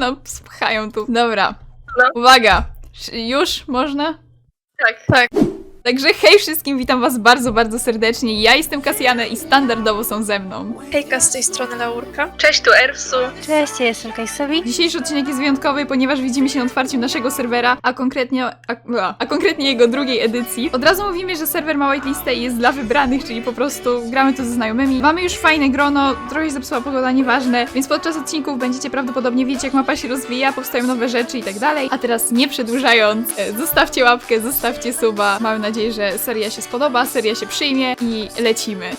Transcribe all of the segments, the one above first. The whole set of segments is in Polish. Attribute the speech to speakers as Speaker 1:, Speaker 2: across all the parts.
Speaker 1: No, spchają tu. Dobra. Uwaga. Już można?
Speaker 2: Tak.
Speaker 3: Tak.
Speaker 1: Także hej wszystkim, witam was bardzo, bardzo serdecznie. Ja jestem Kasjana i standardowo są ze mną.
Speaker 3: Hejka z tej strony Laurka.
Speaker 2: Cześć, tu Erwsu.
Speaker 4: Cześć, ja jestem Kajsowi.
Speaker 1: Dzisiejszy odcinek jest wyjątkowy, ponieważ widzimy się na otwarciu naszego serwera, a konkretnie, a, a, a konkretnie jego drugiej edycji. Od razu mówimy, że serwer ma whitelistę i jest dla wybranych, czyli po prostu gramy to ze znajomymi. Mamy już fajne grono, trochę się zepsuła pogoda, nieważne, więc podczas odcinków będziecie prawdopodobnie wiedzieć, jak mapa się rozwija, powstają nowe rzeczy i tak dalej. A teraz nie przedłużając, e, zostawcie łapkę, zostawcie suba. Mamy nadzieję, że seria się spodoba, seria się przyjmie i lecimy.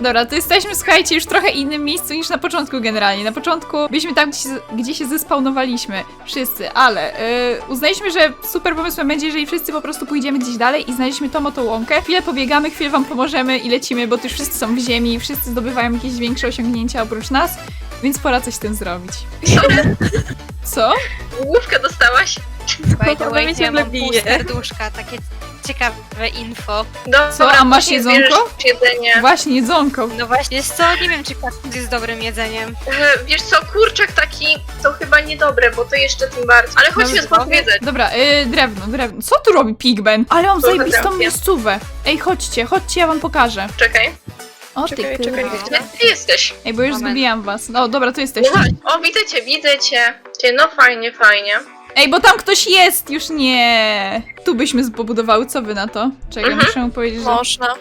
Speaker 1: Dobra, to jesteśmy, słuchajcie, już trochę innym miejscu niż na początku generalnie. Na początku byliśmy tam, gdzie się, gdzie się zespawnowaliśmy. Wszyscy, ale yy, uznaliśmy, że super pomysłem będzie, jeżeli wszyscy po prostu pójdziemy gdzieś dalej i znaleźliśmy tą oto łąkę. Chwilę pobiegamy, chwilę wam pomożemy i lecimy, bo tu już wszyscy są w ziemi, wszyscy zdobywają jakieś większe osiągnięcia oprócz nas, więc pora coś z tym zrobić. Co?
Speaker 2: Główkę dostałaś?
Speaker 4: By the way, ja mam pół serduszka, takie ciekawe info.
Speaker 2: Dobra,
Speaker 1: Co, a masz jedzonko?
Speaker 2: Jedzenie.
Speaker 1: Właśnie, jedzonko.
Speaker 4: No właśnie, jest co, nie wiem czy kaktus jest dobrym jedzeniem.
Speaker 2: E, Wiesz co, kurczak taki to chyba niedobre, bo to jeszcze tym bardziej. Ale chodźmy
Speaker 4: Dobrze,
Speaker 2: podpowiedzać.
Speaker 1: Dobra, yy, drewno, drewno. Co tu robi Pigben? Ale mam
Speaker 2: Trochę
Speaker 1: zajebistą
Speaker 2: drewna.
Speaker 1: miejscówę. Ej, chodźcie, chodźcie, ja wam pokażę.
Speaker 2: Czekaj,
Speaker 1: O ty
Speaker 3: Czekaj,
Speaker 1: kurwa.
Speaker 3: czekaj,
Speaker 2: gdzie ty jesteś?
Speaker 1: Ej, bo już
Speaker 4: Moment.
Speaker 1: zgubiłam was. No dobra, tu
Speaker 2: No
Speaker 1: jesteście.
Speaker 2: chodź. O, widzę cię, widzę cię. Cię, No fajnie, fajnie.
Speaker 1: Ej, bo tam ktoś jest! Już nie! Tu byśmy pobudowały, co wy na to? Czekaj,
Speaker 2: Mhm.
Speaker 1: muszę mu powiedzieć, że
Speaker 3: Można.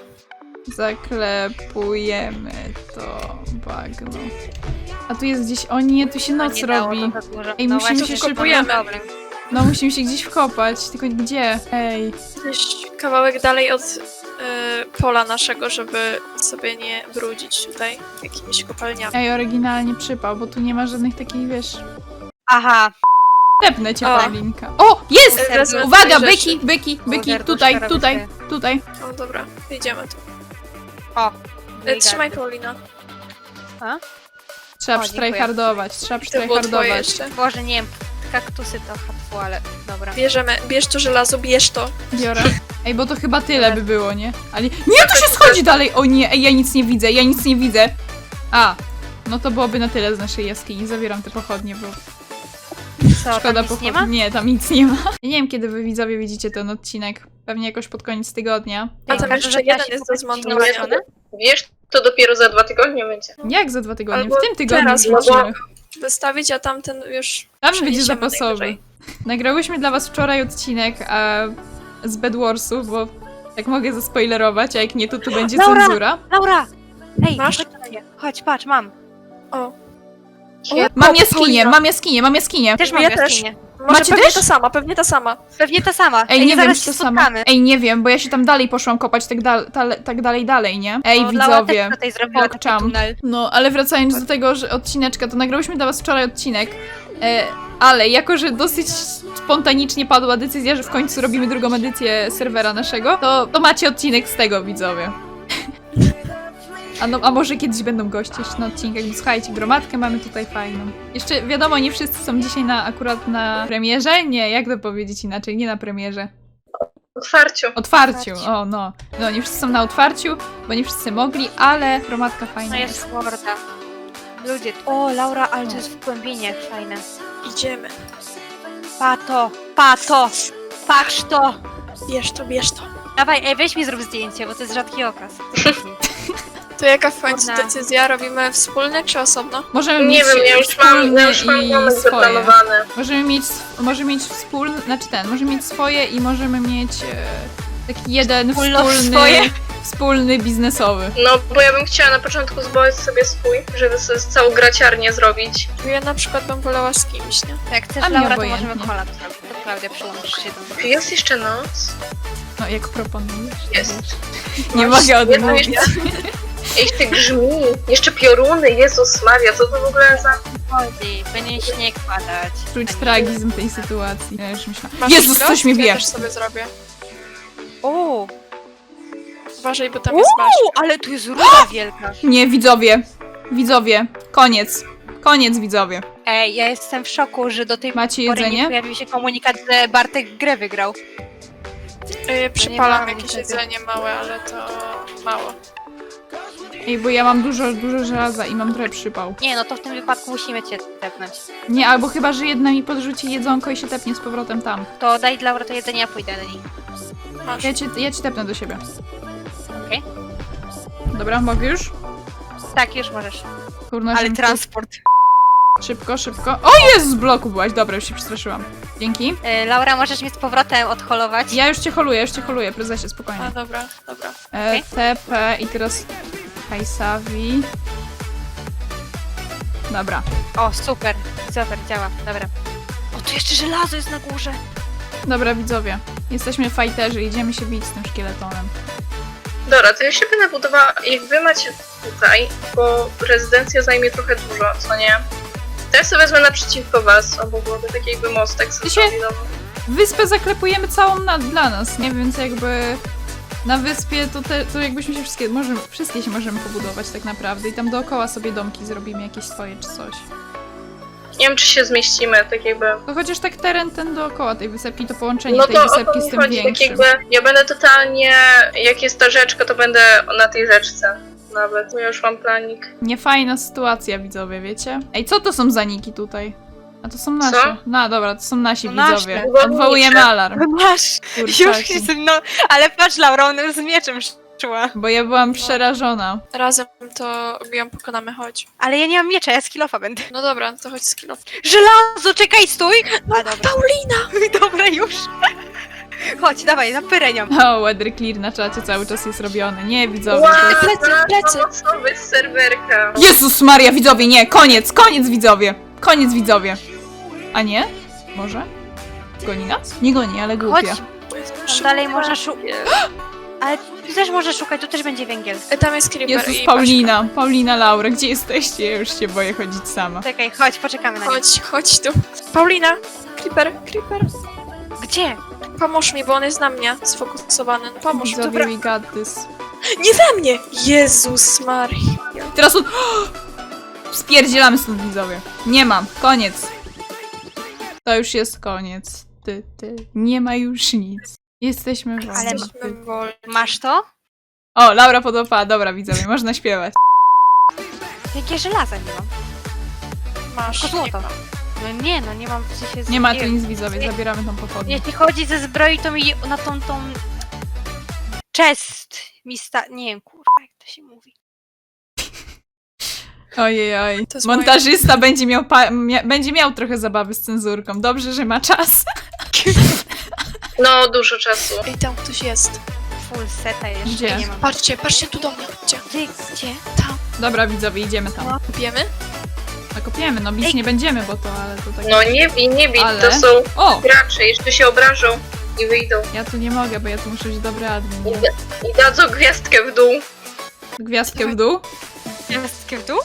Speaker 1: zaklepujemy to bagno. A tu jest gdzieś... O nie, tu się
Speaker 4: No
Speaker 1: noc
Speaker 4: nie dało
Speaker 1: robi.
Speaker 4: to za dużo.
Speaker 1: Ej,
Speaker 4: no
Speaker 1: musimy
Speaker 4: właśnie,
Speaker 1: się
Speaker 4: problem.
Speaker 1: No, musimy się gdzieś wkopać. Tylko gdzie? Ej.
Speaker 3: Gdzieś kawałek dalej od y, pola naszego, żeby sobie nie brudzić tutaj jakimiś kopalniami.
Speaker 1: Ej, oryginalnie przypał, bo tu nie ma żadnych takich, wiesz...
Speaker 4: Aha,
Speaker 1: Tepnę cię,
Speaker 3: O.
Speaker 1: Paulinka. O! Jest!
Speaker 3: Wezmę
Speaker 1: Uwaga,
Speaker 3: twoje rzeczy.
Speaker 1: byki, byki, byki, tutaj,
Speaker 4: robi
Speaker 1: tutaj, tutaj.
Speaker 3: O dobra, idziemy tu.
Speaker 4: o.
Speaker 3: E, trzymaj Paulina.
Speaker 1: Trzeba
Speaker 4: O, dziękuję.
Speaker 1: przytryhardować, trzeba
Speaker 3: To było twoje jeszcze.
Speaker 4: Boże, nie wiem, kaktusy to hatfu, ale dobra.
Speaker 3: Bierzemy, bierz to żelazo, bierz to.
Speaker 1: Biorę. Ej, bo to chyba tyle by było, nie? Ale. Nie, tu się schodzi dalej! O nie, ej, ja nic nie widzę, ja nic nie widzę. A, no to byłoby na tyle z naszej jaskini. Zabieram te pochodnie, bo
Speaker 4: Co,
Speaker 1: szkoda
Speaker 4: tam nic nie ma?
Speaker 1: Nie, tam nic nie ma. Ja nie wiem, kiedy wy widzowie widzicie ten odcinek. Pewnie jakoś pod koniec tygodnia.
Speaker 3: A tam jeszcze jeden jest do zmontowania.
Speaker 2: Wiesz, to dopiero za dwa tygodnie będzie.
Speaker 1: Jak za dwa tygodnie?
Speaker 3: Albo
Speaker 1: w tym tygodniu
Speaker 3: teraz. Wystawić, a tamten już
Speaker 1: Tam będzie zapasowy. Nagrałyśmy dla was wczoraj odcinek a, z Bedwarsów, bo jak mogę zaspoilerować, a jak nie, to tu będzie
Speaker 4: Laura!
Speaker 1: cenzura.
Speaker 4: Laura! Ej,
Speaker 3: Masz?
Speaker 4: chodź, mnie. chodź, patrz, mam.
Speaker 3: O,
Speaker 1: Mam jaskinię, mam jaskinię, mam jaskinię.
Speaker 4: Też mam
Speaker 3: Ja też.
Speaker 4: jaskinię.
Speaker 3: może
Speaker 1: Macie
Speaker 3: pewnie
Speaker 1: też?
Speaker 3: ta sama, pewnie ta sama.
Speaker 4: Pewnie ta sama.
Speaker 1: Ej, nie wiem,
Speaker 4: zaraz
Speaker 1: czy
Speaker 4: się
Speaker 1: to samo.
Speaker 4: spotkamy.
Speaker 1: Ej, nie wiem, bo ja się tam dalej poszłam kopać, tak, dal, tak dalej, dalej, nie? Ej,
Speaker 4: No,
Speaker 1: widzowie.
Speaker 4: tutaj zrobiła taki
Speaker 1: pokczam.
Speaker 4: tunel.
Speaker 1: No, ale wracając do tego że odcineczka, to nagrałyśmy dla was wczoraj odcinek, e, ale jako, że dosyć spontanicznie padła decyzja, że w końcu robimy drugą edycję serwera naszego, to, to macie odcinek z tego, widzowie. A, no, a może kiedyś będą goście jeszcze na odcinkach, słuchajcie, gromadkę mamy tutaj fajną. Jeszcze wiadomo, nie wszyscy są dzisiaj na, akurat na premierze, nie, jak to powiedzieć inaczej, nie na premierze.
Speaker 2: Otwarciu.
Speaker 1: Otwarciu,
Speaker 4: Otwarciu.
Speaker 1: o no. No, nie wszyscy są na otwarciu, bo nie wszyscy mogli, ale gromadka fajna
Speaker 4: No jest horda. Ludzie, o Laura, ale to jest w głębinie, fajne.
Speaker 3: Idziemy.
Speaker 4: Pato, pato, patrz to.
Speaker 3: Bierz to, bierz to.
Speaker 4: Dawaj, ej, weź mi zrób zdjęcie, bo to jest rzadki okaz.
Speaker 3: To jaka w końcu decyzja? Robimy wspólnie czy osobno?
Speaker 1: Możemy
Speaker 2: Nie
Speaker 1: mieć
Speaker 2: wiem, ja już mam,
Speaker 1: wspólny
Speaker 2: ja już mam
Speaker 1: i
Speaker 2: moment
Speaker 1: swoje.
Speaker 2: zaplanowany.
Speaker 1: Możemy mieć, możemy mieć wspólny, znaczy ten, możemy mieć swoje i możemy mieć e, taki jeden
Speaker 4: Wspólno
Speaker 1: wspólny,
Speaker 4: swoje.
Speaker 1: wspólny biznesowy.
Speaker 2: No, bo ja bym chciała na początku zbudować sobie swój, żeby sobie całą graciarnię zrobić.
Speaker 3: Ja na przykład bym wolała z kimś, nie?
Speaker 4: Jak chcesz
Speaker 1: A mi
Speaker 4: Laura, to
Speaker 1: obojętnie.
Speaker 4: możemy kolab zrobić. To Klaudia, przyłączysz się do
Speaker 2: Czy
Speaker 4: mnie.
Speaker 2: jest jeszcze noc?
Speaker 1: No, jak proponujesz.
Speaker 2: Jest.
Speaker 1: Nie
Speaker 2: Masz
Speaker 1: mogę
Speaker 2: jedno
Speaker 1: odmówić.
Speaker 2: jeszcze- Ej, ty grzmi! Jeszcze pioruny, Jezus Maria, co to w ogóle za...
Speaker 4: Chodzi, będzie śnieg padać.
Speaker 1: Czuć tragizm tej sytuacji. Ja już myślałam.
Speaker 3: Masz
Speaker 1: Jezus, coś mi
Speaker 3: Ja też sobie zrobię.
Speaker 4: O,
Speaker 3: Uważaj, bo tam jest masz.
Speaker 4: Ale tu jest ruda wielka.
Speaker 1: Nie, widzowie. Widzowie. Koniec. Koniec, widzowie.
Speaker 4: Ej, ja jestem w szoku, że do tej
Speaker 1: Macie
Speaker 4: pory nie
Speaker 1: jedzenie?
Speaker 4: pojawił się komunikat, że Bartek grę wygrał.
Speaker 3: Y, Przypalam
Speaker 4: mam
Speaker 3: jakieś
Speaker 4: niestety.
Speaker 3: jedzenie małe, ale to mało.
Speaker 1: Ej, bo ja mam dużo, dużo żelaza i mam trochę przypał.
Speaker 4: Nie, no to w tym wypadku musimy cię tepnąć.
Speaker 1: Nie, albo chyba, że jedna mi podrzuci jedzonko i się tepnie z powrotem tam.
Speaker 4: To daj Laura to jedzenie, ja pójdę do niej.
Speaker 3: Masz.
Speaker 1: Ja cię, ja cię tepnę do siebie.
Speaker 4: Okej.
Speaker 1: Dobra, mogę już?
Speaker 4: Tak, już możesz.
Speaker 1: Kurna,
Speaker 4: Ale transport.
Speaker 1: Szybko, szybko. O, jest z bloku byłaś. Dobra, już się przestraszyłam. Dzięki.
Speaker 4: E, Laura, możesz mnie z powrotem odholować?
Speaker 1: Ja już cię holuję, już cię holuję, prezesie, spokojnie.
Speaker 3: A, dobra, dobra.
Speaker 1: E. TP i teraz Kajsawi. Dobra.
Speaker 4: O, super. Super, działa. Dobra. O, tu jeszcze żelazo jest na górze.
Speaker 1: Dobra, widzowie. Jesteśmy fajterzy, idziemy się bić z tym szkieletonem.
Speaker 2: Dobra, to ja się będę budowała, jak wy macie tutaj, bo rezydencja zajmie trochę dużo, co nie? To ja sobie wezmę naprzeciwko was, albo byłoby taki jakby mostek
Speaker 1: Ty się-
Speaker 2: sobie
Speaker 1: Wyspę zaklepujemy całą na, dla nas, nie? Więc jakby na wyspie to, te, to jakbyśmy się wszystkie, możemy, wszystkie się możemy pobudować tak naprawdę i tam dookoła sobie domki zrobimy jakieś swoje czy coś.
Speaker 2: Nie wiem, czy się zmieścimy, tak jakby...
Speaker 1: To chociaż tak teren ten dookoła tej wysepki, to połączenie
Speaker 2: No
Speaker 1: tej
Speaker 2: to
Speaker 1: wysepki z tym
Speaker 2: chodzi, tak
Speaker 1: większym.
Speaker 2: jakby... Ja będę totalnie... Jak jest ta rzeczka, to będę na tej rzeczce. Nawet, ja już mam planik.
Speaker 1: Niefajna sytuacja, widzowie, wiecie? Ej, co to są zaniki tutaj? A to są nasze. No dobra, to są nasi
Speaker 4: To
Speaker 1: widzowie. Odwołujemy alarm.
Speaker 4: Masz. Już
Speaker 1: Kurczaki.
Speaker 4: jestem, no, ale patrz Laura, ona już z mieczem szła.
Speaker 1: Bo ja byłam przerażona.
Speaker 3: Razem to ją pokonamy, chodź.
Speaker 4: Ale ja nie mam miecza, ja skillofa będę.
Speaker 3: No dobra, to chodź z.
Speaker 4: Żelazo, czekaj, stój! A dobra.
Speaker 3: Paulina!
Speaker 4: Dobra, już. Chodź, dawaj, na pyrenią.
Speaker 1: O, weather clear na czacie cały czas jest robiony. Nie, widzowie.
Speaker 2: Wow,
Speaker 1: To jest...
Speaker 3: plecy, plecy.
Speaker 2: pomocowy z serwerka.
Speaker 1: Jezus Maria, widzowie, nie! Koniec, koniec, widzowie! Koniec, widzowie! A nie? Może? Goni nas? Nie goni, ale
Speaker 4: Chodź,
Speaker 1: głupia.
Speaker 4: tam dalej można szukać. Ale tu też można szukać, tu też będzie węgiel.
Speaker 3: E, Tam jest creeper
Speaker 1: Jezus,
Speaker 3: i
Speaker 1: Paulina, Paulina, Laura, gdzie jesteście? Ja już się boję chodzić sama.
Speaker 4: Czekaj, chodź, poczekamy na niego.
Speaker 3: Chodź, chodź tu. Paulina! Creeper, creeper.
Speaker 4: Gdzie?
Speaker 3: Pomóż mi, bo on jest na mnie sfokusowany. No pomóż.
Speaker 1: Widzowie,
Speaker 3: Dobra.
Speaker 1: got this.
Speaker 3: Nie we mnie! Jezus Maria.
Speaker 1: Teraz on... Spierdzielamy stąd, widzowie. Nie mam, koniec. To już jest koniec. Ty, ty. Nie ma już nic. Jesteśmy wolni.
Speaker 4: Ale-
Speaker 3: Jesteśmy wolni.
Speaker 4: Masz to?
Speaker 1: O, Laura podłapała. Dobra, widzowie, można śpiewać.
Speaker 4: Jakie żelaza nie mam?
Speaker 3: Masz.
Speaker 4: Tylko złoto. No nie, no nie mam w sensie... z-
Speaker 1: Nie ma tu nic, widzowie, zabieramy tą pochodnię.
Speaker 4: Jeśli chodzi ze zbroi, to mi na tą, tą... Chest mi sta... Nie wiem, kurwa, jak to się mówi.
Speaker 1: Ojej, oj.
Speaker 3: To jest
Speaker 1: Montażysta będzie miał, pa- mia- będzie miał trochę zabawy z cenzurką. Dobrze, że ma czas.
Speaker 2: No, dużo czasu.
Speaker 3: Ej, tam ktoś jest.
Speaker 4: Full seta jeszcze
Speaker 1: Gdzie?
Speaker 4: nie mam.
Speaker 3: Patrzcie, patrzcie tu do mnie. Gdzie?
Speaker 4: Gdzie?
Speaker 3: Tam.
Speaker 1: Dobra, widzowie, idziemy tam.
Speaker 3: Wiemy?
Speaker 1: Nakopiemy, no bić
Speaker 4: Ej.
Speaker 1: nie będziemy, bo to, ale to tak...
Speaker 2: No nie bij, nie bij,
Speaker 1: Ale-
Speaker 2: to są
Speaker 1: O!
Speaker 2: gracze, jeszcze się obrażą i wyjdą.
Speaker 1: Ja tu nie mogę, bo ja tu muszę być dobry admin.
Speaker 2: I, da- I dadzą gwiazdkę w dół.
Speaker 1: Gwiazdkę w dół?
Speaker 4: Gwiazdkę w dół?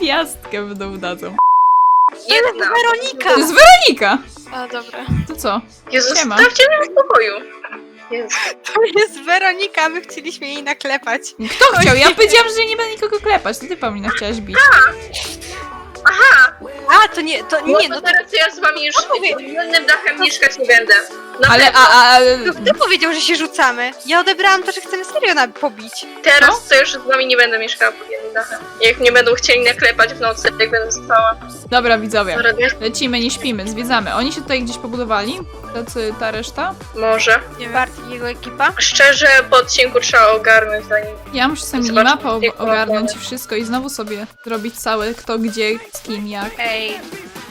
Speaker 1: Gwiazdkę w dół dadzą.
Speaker 2: Jedna.
Speaker 4: Weronika!
Speaker 1: To jest Weronika!
Speaker 3: A, dobra.
Speaker 1: To co?
Speaker 2: Jezus,
Speaker 1: Siema.
Speaker 2: dawcie mnie w spokoju. Jezu.
Speaker 4: To jest Weronika, my chcieliśmy jej naklepać.
Speaker 1: Kto chciał? Ja powiedziałam, że nie będę nikogo klepać. To ty, Paulina, chciałaś bić.
Speaker 2: Aha,
Speaker 4: A, to nie, to
Speaker 2: no
Speaker 4: nie, no to
Speaker 2: teraz ja z wami już
Speaker 4: mówię.
Speaker 2: pod innym dachem mieszkać nie będę. Na
Speaker 1: Ale,
Speaker 2: pewno.
Speaker 1: a, a,
Speaker 4: to ty powiedział, że się rzucamy. Ja odebrałam to, że chcemy serio na pobić.
Speaker 2: Teraz to już z wami nie będę mieszkała pod jednym dachem. Jak mnie będą chcieli naklepać w nocy, jak będę spała.
Speaker 1: Dobra, widzowie. Lecimy, nie śpimy, zwiedzamy. Oni się tutaj gdzieś pobudowali? Tacy, ta reszta?
Speaker 2: Może.
Speaker 4: Bart i jego ekipa.
Speaker 2: Szczerze, po odcinku trzeba ogarnąć zanim...
Speaker 1: Ja muszę sobie
Speaker 2: Zobaczmy,
Speaker 1: minimapę ob- ogarnąć i wszystko i znowu sobie zrobić całe kto, gdzie, z kim, jak.
Speaker 4: Ej.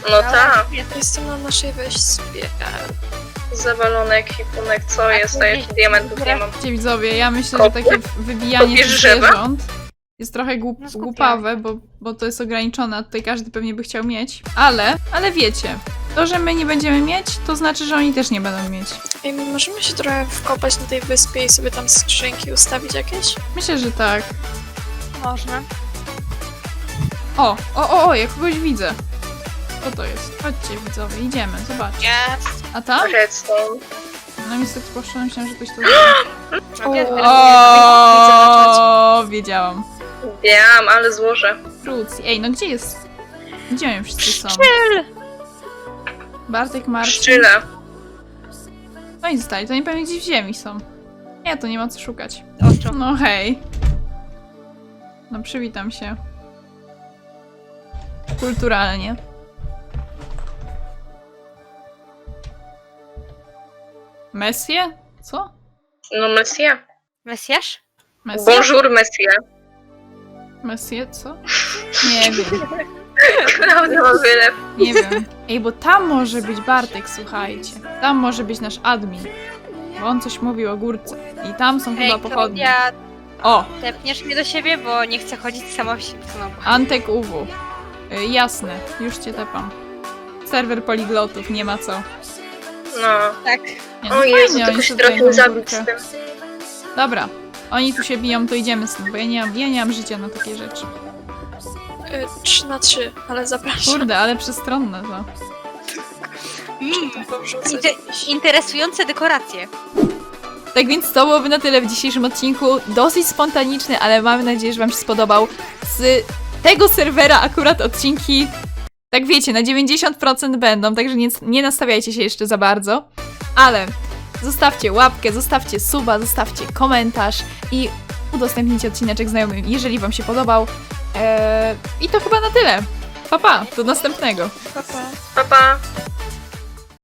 Speaker 2: No tak,
Speaker 3: Jestem na naszej wyspie.
Speaker 2: zawalony ekwipunek, co jest, a ja
Speaker 4: gdzieś-
Speaker 2: diamentów nie mam.
Speaker 1: Wiecie, widzowie, ja myślę, że takie wybijanie
Speaker 2: Kopiesz drzewa?
Speaker 1: zwierząt jest trochę głup,
Speaker 4: No,
Speaker 1: głupawe, bo, bo to jest ograniczone, a tutaj każdy pewnie by chciał mieć. Ale, ale wiecie, to, że my nie będziemy mieć, to znaczy, że oni też nie będą mieć.
Speaker 3: Ej, my możemy się trochę wkopać na tej wyspie i sobie tam skrzynki ustawić jakieś?
Speaker 1: Myślę, że tak.
Speaker 4: Można.
Speaker 1: O, o, o, o, ja kogoś widzę. Co to jest? Chodźcie, widzowie, idziemy, zobaczcie.
Speaker 4: Yes.
Speaker 1: A tam?
Speaker 2: Redstone.
Speaker 1: No niestety poszłam, myślałam, że ktoś to
Speaker 3: O,
Speaker 1: O, wiedziałam.
Speaker 2: Wiem, ale złożę.
Speaker 1: Krucji. Ej, no gdzie jest? Gdzie oni wszyscy są?
Speaker 4: Szczyl!
Speaker 1: Bartek, Marcin.
Speaker 2: Szczyle.
Speaker 1: No i zostali, to nie pewnie gdzieś w ziemi są. Nie, to nie ma co szukać.
Speaker 4: Oczu.
Speaker 1: No hej. No przywitam się. Kulturalnie. Messie? Co?
Speaker 2: No Messia.
Speaker 4: Mesjasz?
Speaker 1: Messie?
Speaker 2: Bonjour Messia.
Speaker 1: Messie, co? Nie wiem,
Speaker 2: Naprawdę mam wiele.
Speaker 1: nie wiem. Ej, bo tam może być Bartek, słuchajcie. Tam może być nasz admin. Bo on coś mówił o górce. I tam są chyba
Speaker 4: Ej,
Speaker 1: pochodnie.
Speaker 4: ja
Speaker 1: O!
Speaker 4: tepniesz mnie do siebie, bo nie chcę chodzić sama w siebie.
Speaker 1: Antek UW. Y, jasne, już cię tepam. Serwer poliglotów, nie ma co.
Speaker 2: No.
Speaker 4: Tak.
Speaker 1: Nie, no
Speaker 2: O Jezu,
Speaker 1: fajnie,
Speaker 2: tylko
Speaker 1: oni
Speaker 2: się
Speaker 1: na
Speaker 2: zabić
Speaker 1: górkę.
Speaker 2: z tym.
Speaker 1: Dobra, oni tu się biją, to idziemy stąd, bo ja nie mam, ja nie mam życia na takie rzeczy.
Speaker 3: Y, 3 na 3, ale zapraszam.
Speaker 1: Kurde, ale przestronne to.
Speaker 4: Mm,
Speaker 3: To wrzucę
Speaker 4: inte-
Speaker 3: gdzieś.
Speaker 4: interesujące dekoracje.
Speaker 1: Tak więc to byłoby na tyle w dzisiejszym odcinku. Dosyć spontaniczny, ale mamy nadzieję, że Wam się spodobał. Z tego serwera akurat odcinki, tak wiecie, na 90% będą, także nie, nie nastawiajcie się jeszcze za bardzo. Ale zostawcie łapkę, zostawcie suba, zostawcie komentarz i udostępnijcie odcineczek znajomym, jeżeli Wam się podobał. Eee, I to chyba na tyle. Pa, pa, do następnego.
Speaker 3: Pa, pa.
Speaker 2: Pa, pa.